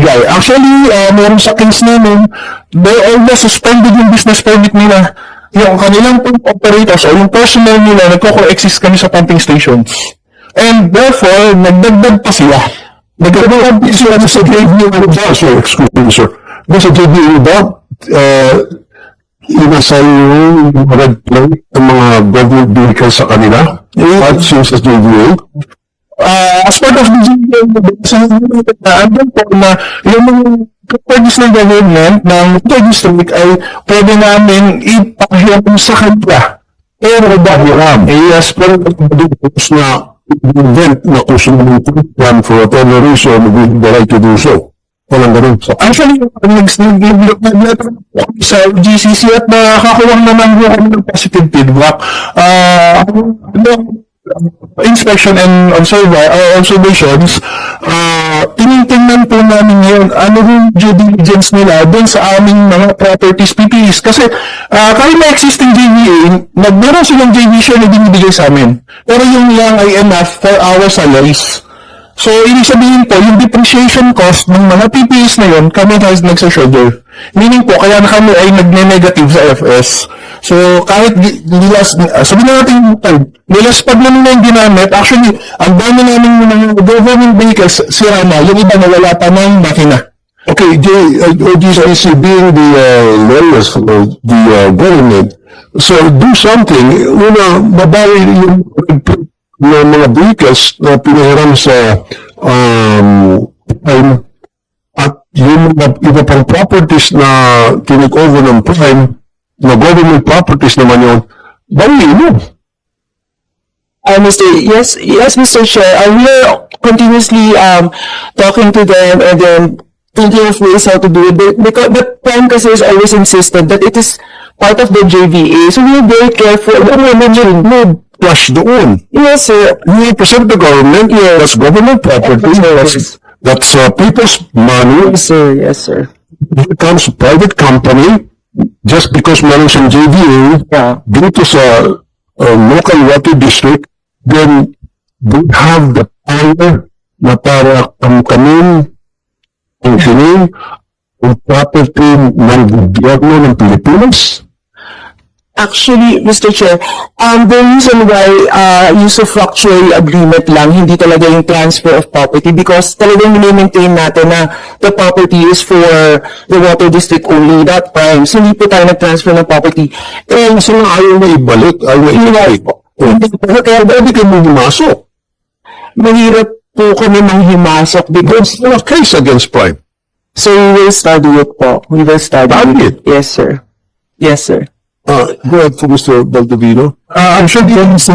ibigay. Actually, uh, meron sa case namin, they almost suspended yung business permit nila. Yung kanilang operators o yung personnel nila, nagko-coexist kami sa pumping stations. And therefore, nagdagdag pa sila. Nagdagdag pa sila sa JVU ba? Sir, excuse me, sir. Doon sa JBU ba, uh, inassign yung red plate ng mga government vehicles sa kanila? At since sa JBU? uh, as part of the sa andun po na yung mga properties ng government ng district ay pwede namin ipahiram sa kanila. Pero dahiram. Yes, pero tapos na event na kung plan for whatever reason, we have the right to do so. Walang ganun. So, Actually, nag-look na letter sa GCC at nakakakuha naman po kami ng positive feedback. Uh, ano, inspection and observa uh, observations, uh, tinitingnan po namin yun, ano yung due diligence nila dun sa aming mga properties PPEs. Kasi uh, kahit may existing JVA, nagmeron silang JV share na binibigay sa amin. Pero yung lang ay enough for our salaries. So, ibig sabihin po, yung depreciation cost ng mga PPEs na yun, kami has nagsa-shoulder. Meaning po, kaya na kami ay nagne-negative sa FS. So, kahit nilas, uh, sabi na natin nilaspag namin na yung ginamit, actually, ang dami namin mga government vehicles, sira na, yung iba nawala pa ng makina. okay, J, uh, OGCC being the uh, lawyers for the uh, government, so do something. Una, mabawi yung ng mga vehicles na pinahiram sa um, prime at yung mga iba pang properties na tinik over ng prime na government properties naman yun, bawiin mo. Uh, Mr. Yes, yes, Mr. Chair. Uh, we are continuously um, talking to them and then thinking of ways how to do it. But- Because the prime kasi is always insistent that it is part of the JVA. So we are very careful. Ano naman yun? No flush doon. Yes, sir. You represent the government, that's government property, that's, that's uh, people's money, Yes, sir. Yes, sir. It becomes a private company just because meron siyang JVA Yeah. dito sa uh, local water district, then they have the power na para kamkamin, kungkinin, ang property ng gobyerno ng Pilipinas. Actually, Mr. Chair, um, the reason why uh, usufructuary agreement lang, hindi talaga yung transfer of property because talagang minimaintain natin na the property is for the water district only, not prime. So, hindi po tayo nag-transfer ng property. Eh, so nga ayaw na ibalik, ayaw na Yun nga ibalik. po. Hindi po, kaya pwede kayo pumasok. Mahirap po kami manghimasok because Wala case against Prime. so we will study it po. We will study Study it. Yes, sir. Yes, sir. Uh, go ahead for Mr. Baldovino. Uh, actually, Mr.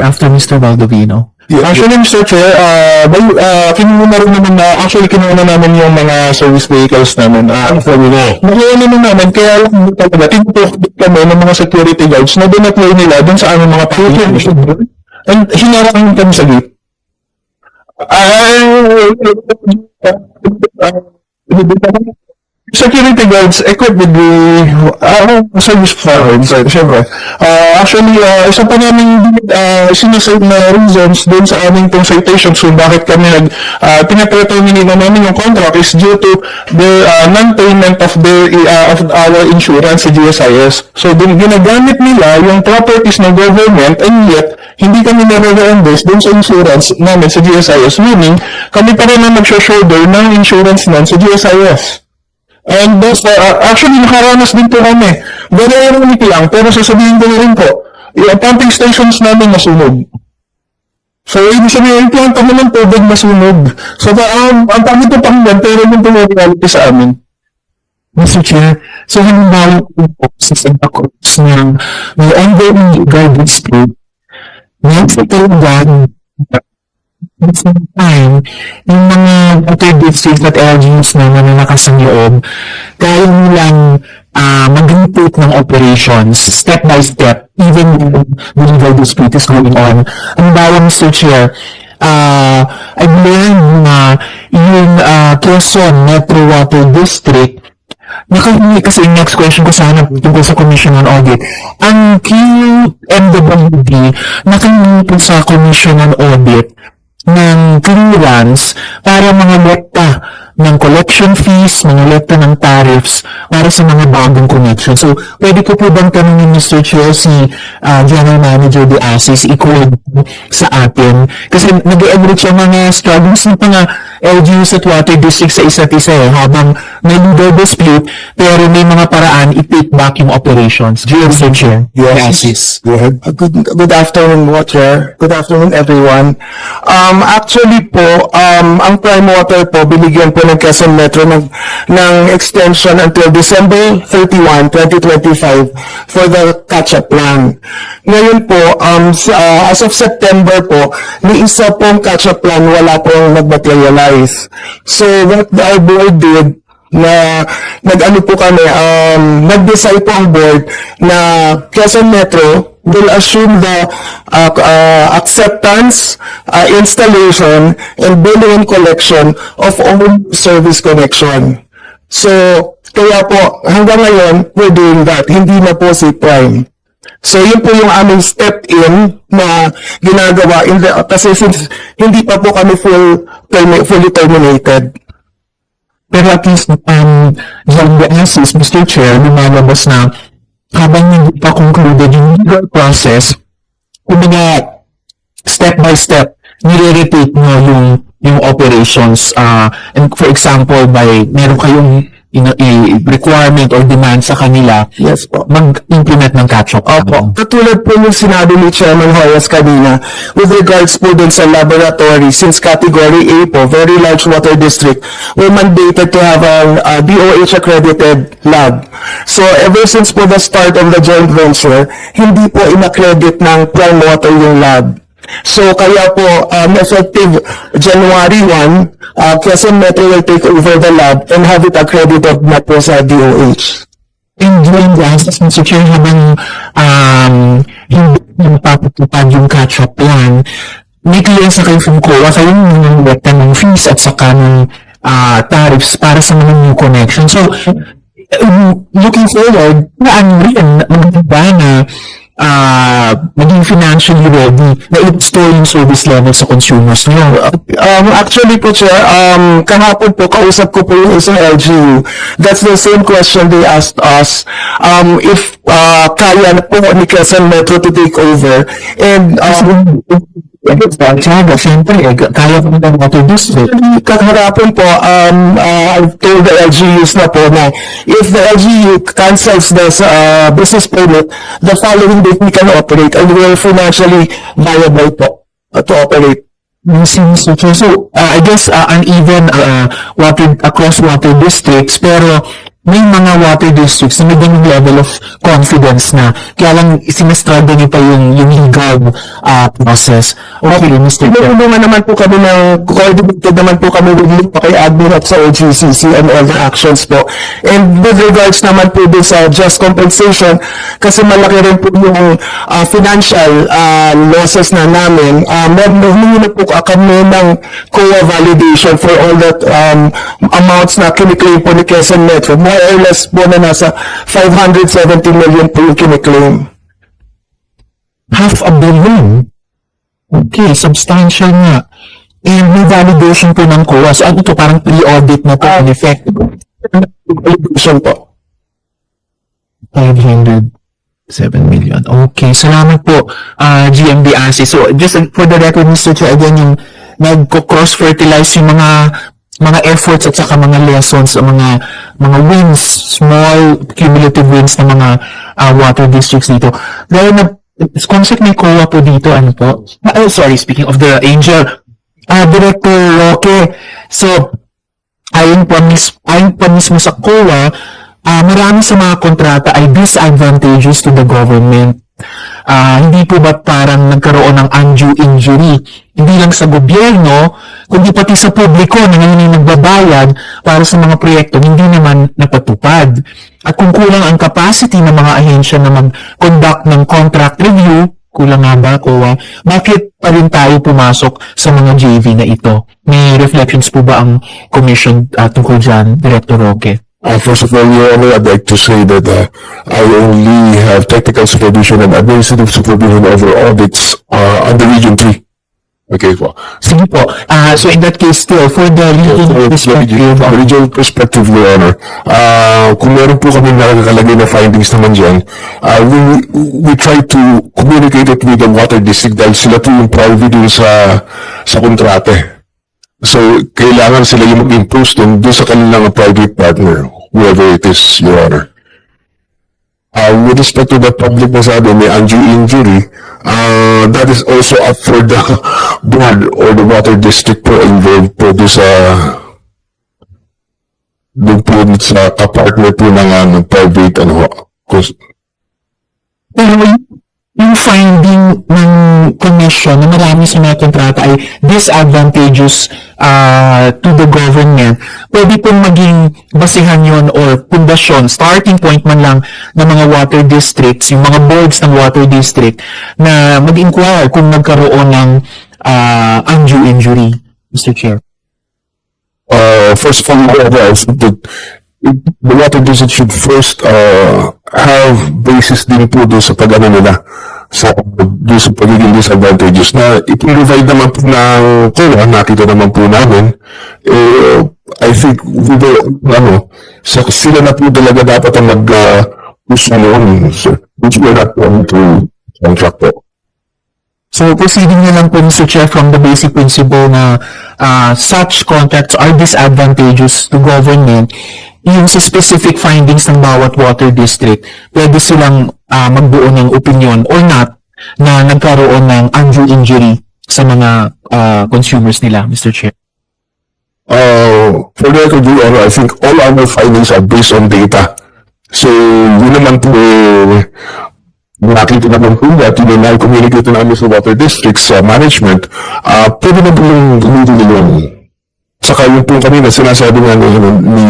after Mr. Baldovino. Actually, Mr. Chair, uh, by, uh, kinuha rin naman na, actually, kinuha na namin yung mga service vehicles namin. Uh, Kami na. Nakuha naman namin, kaya lang talaga, tinutukot kami ng mga security guards na dinaploy nila dun sa aming mga pagkakas. And hinarang kami sa gate. Ay, security guards equipped with the uh, service firearms, right? Siyempre. Uh, actually, uh, isa pa namin uh, sinasave na reasons doon sa aming pong citations kung bakit kami nag uh, pinapreterminate na namin yung contract is due to the uh, non-payment of the uh, of our insurance sa GSIS. So, din, ginagamit nila yung properties ng government and yet hindi kami nare-reimburse doon sa insurance namin sa GSIS. Meaning, kami pa rin ang mag-shoulder ng insurance nun sa GSIS. And thus, uh, actually, nakaranas din po kami. Very ironic lang, pero sasabihin ko na rin po, yung pumping stations namin nasunog. So, ibig sabihin, yung planta mo ng tubig nasunog. So, um, ang pangit po pakinggan, pero yung reality sa amin. Mr. Chair, so halimbawa po sa Santa Cruz ng may ongoing legal dispute, next talaga at the same time, yung mga water district at LGUs na nananakas ng loob, kaya nilang uh, mag-report ng operations step by step, even when the legal dispute is going on. Ang bawa, Mr. Chair, uh, I've learned na yung uh, Quezon Metro Water District Nakahingi kasi yung next question ko sana tungkol sa Commission on Audit. Ang QMWD nakahingi po sa Commission on Audit ng clearance para mga lekta ng collection fees, mga lekta ng tariffs para sa mga bagong connection. So, pwede ko po bang tanongin Mr. Chair si ah, General Manager de Asis i-code sa atin? Kasi nag-emerge siya mga struggles ng mga LGUs at water districts sa isa't isa eh, habang may legal dispute, pero may mga paraan i-take back yung operations. Mr. Chair, de Asis. Go ahead. Uh, Good, good afternoon, Water. Good afternoon, everyone. Um, actually po, um, ang Prime Water po, binigyan po ng Quezon Metro ng, ng extension until December 31, 2025 for the catch-up plan. Ngayon po, um, uh, as of September po, ni isa pong catch-up plan wala pong nag-materialize. So, what our board did, na nag-ano po kami, um, nag-decide po ang board na Quezon Metro will assume the uh, uh, acceptance, uh, installation, and billing and collection of all service connection. So, kaya po, hanggang ngayon, we're doing that. Hindi na po si Prime. So, yun po yung aming step in na ginagawa in the, kasi since hindi pa po kami full, fully terminated. Pero at least, um, yung the answers, Mr. Chair, lumalabas na habang hindi pa concluded yung legal process, kumbaga, step by step, nire-repeat mo yung yung operations. Uh, and for example, by meron kayong you know, a requirement or demand sa kanila, Yes po. mag-implement ng catch-up. Opo. Katulad po yung sinabi ni Chairman Hoyas kanina, with regards po dun sa laboratory, since category A po, very large water district, we're mandated to have a uh, DOH accredited lab. So ever since po the start of the joint venture, hindi po inaccredit ng Prime Water yung lab. So kaya po, um, effective January 1, uh, Quezon Metro will take over the lab and have it accredited na po sa DOH. And during the access, Mr. Chair, habang um, hindi napapatupad yung catch-up plan, may clearance na kayo from COA, kayo yung mga ng fees at saka ng ah, tariffs para sa mga new connection. So, um, looking forward, naan rin, magdiba na ah, maging financially ready na i-store yung service level sa consumers nyo. Um, actually po, Chair, um, kahapon po, kausap ko po yung isang LGU. That's the same question they asked us. Um, if uh, kaya na po ni Quezon Metro to take over. And um, Tiaga, syempre, eh, kaya ko ng water district. Kaharapon po, um, uh, I've told the LGUs na po na if the LGU cancels this uh, business permit, the following day we can operate and we're financially viable po uh, to operate. Mr. Mr. Chair. So, uh, I guess uh, uneven uh, water across water districts, pero may mga water districts na may ganung level of confidence na kaya lang sinastruggle niyo pa yung, yung legal uh, process. Okay, Mr. Chair. Tinulungan naman po kami ng, coordinated naman po kami with Link kay admin at sa OGCC and all the actions po. And with regards naman po din sa just compensation, kasi malaki rin po yung ah, financial ah, losses na namin, uh, humingi na po kami ng COA validation for all that um, amounts na kiniklaim po ni Quezon Metro. Or less po na nasa 570 million po yung kiniklaim. Half a billion. Okay, substantial nga. And may validation po ng COA. So, ano ito? Parang pre-audit na to in effect. Validation po. 507 million. Okay, salamat po, uh, GMB ASI. So, just for the record, Mr. Chair, again, yung nag-cross-fertilize yung mga mga efforts at saka mga lessons, o mga mga wins, small cumulative wins ng mga uh, water districts dito. Dahil na, concept may COA po dito, ano po? Ah, oh, sorry, speaking of the Angel, uh, Director Roque, so, ayon po, mis ayon po mismo sa COA, ah marami sa mga kontrata ay disadvantageous to the government. Ah, hindi po ba parang nagkaroon ng undue injury? Hindi lang sa gobyerno, kundi pati sa publiko na ngayon ay nagbabayad para sa mga proyekto hindi naman napatupad. At kung kulang ang capacity ng mga ahensya na mag-conduct ng contract review, kulang nga ba, COA? Bakit pa rin tayo pumasok sa mga JV na ito? May reflections po ba ang commission uh, tungkol dyan, Director Roque? Uh, first of all, Your Honor, I'd like to say that uh, I only have technical supervision and administrative supervision over audits uh, under Region 3. Okay po. Sige po. Ah, so in that case still, for the regional perspective, From regional perspective, Your Honor, ah, kung meron po kami nakakalagay na findings naman dyan, ah, we, we try to communicate it with the water district dahil sila po yung private dun sa, sa kontrate. So, kailangan sila yung mag-impose dun, dun sa kanilang private partner, whoever it is, Your Honor. Uh, with respect to the public na sabi, may undue injury, uh, that is also up for the board or the water district po involved po doon sa doon po sa kapartner po ng ano, private ano Pero yung, finding ng commission na marami sa mga kontrata ay disadvantageous uh, to the government, pwede pong maging basihan yon or pundasyon, starting point man lang ng mga water districts, yung mga boards ng water district na mag-inquire kung nagkaroon ng uh, undue injury, Mr. Chair. uh, first of all, I think that the water district should first uh, have basis din po doon sa pag-ano nila sa doon sa pagiging disadvantages na iprovide naman po ng COA, nakita naman po namin, eh, I think with the, ano, sa, sila na po talaga dapat ang mag uh, push noon, sir, which we're not going to contract po. So proceeding na lang po Mr. Chair from the basic principle na uh, such contracts are disadvantageous to government, yung sa specific findings ng bawat water district, pwede silang uh, magbuo ng opinion or not na nagkaroon ng undue injury sa mga uh, consumers nila, Mr. Chair. Uh, for the record, Your I think all our findings are based on data. So, yun naman po, eh, nakita naman po na communicate namin sa water districts sa management, ah, pwede na po yung gamitin nila. Saka yung po kanina, sinasabi nga ni, ano, ni,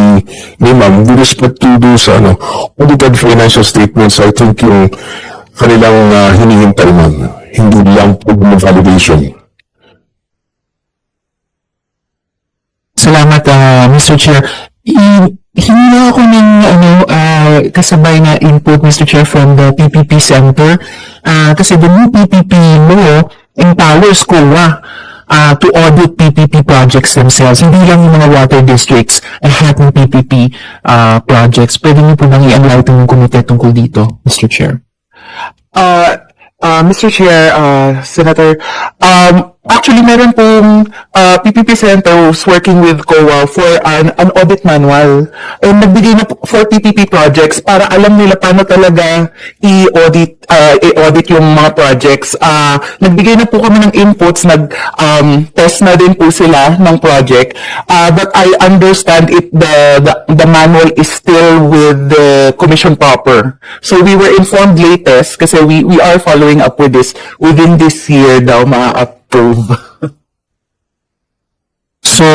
ni ma'am, with respect to do sa, ano, audited financial statements, I think yung kanilang uh, hinihintay man, hindi lang po validation. Salamat, ah, Mr. Chair. I- Hingi ako ng ano, ah, kasabay na input, Mr. Chair, from the PPP Center. Ah, kasi the new PPP law empowers COA ah, to audit PPP projects themselves. Hindi lang yung mga water districts ay ng PPP ah, projects. Pwede niyo po nang i-enlighten yung komite tungkol dito, Mr. Chair. Uh, uh, Mr. Chair, uh, Senator, um, actually meron pong uh, PPP Center who's working with COA for an, an audit manual. And nagbigay na for PPP projects para alam nila paano talaga i-audit uh, i-audit yung mga projects. Uh, nagbigay na po kami ng inputs, nag um, na din po sila ng project. Uh, but I understand it the, the the manual is still with the commission proper. So we were informed latest kasi we we are following up with this within this year daw ma-approve. So,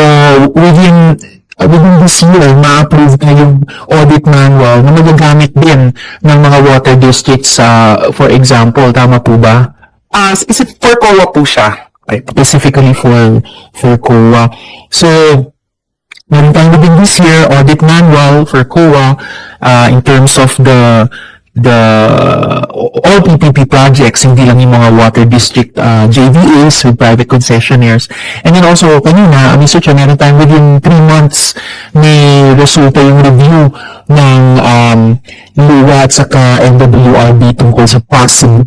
within uh, within this year, ma-approve na yung audit manual na magagamit din ng mga water districts sa, for example, tama po ba? Ah, specific for COA po siya. Specifically for, for COA. So, meron tayong this year audit manual for COA uh, in terms of the the all PPP projects, hindi lang yung mga water district uh, JVAs with private concessionaires. And then also, kanina, uh, Mr. Chair, meron tayong within 3 months may resulta yung review ng um, LUWA at saka NWRB tungkol sa possible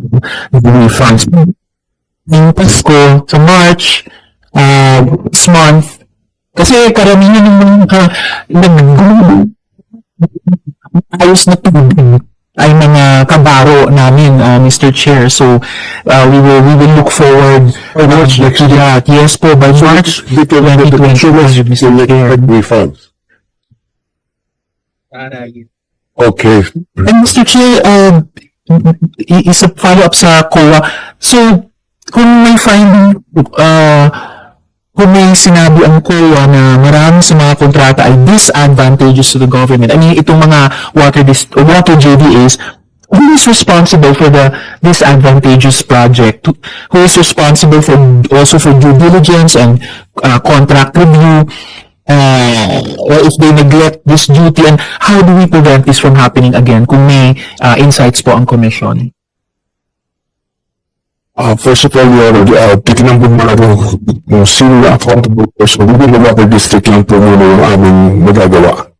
refunds. Yung Pasko, sa March, uh, this month, kasi karamihan ng mga nag ayos na tubig ay mga kabaro namin, uh, Mr. Chair. So, uh, we will we will look forward By March uh, next to that. Yes po, by March the consumers 2025, Mr. Chair. refunds. Okay. And Mr. Chair, uh, isa follow-up sa COA. So, kung may finding, uh, kung may sinabi ang COA na marami sa mga kontrata ay disadvantageous to the government, I mean, itong mga water, dis- water JVAs, who is responsible for the disadvantageous project? Who is responsible for also for due diligence and uh, contract review? uh, or if they neglect this duty and how do we prevent this from happening again kung may uh, insights po ang commission? Uh, first of all, Your Honor, uh, titignan po muna yung sino na accountable person within the water district lang po muna yung magagawa.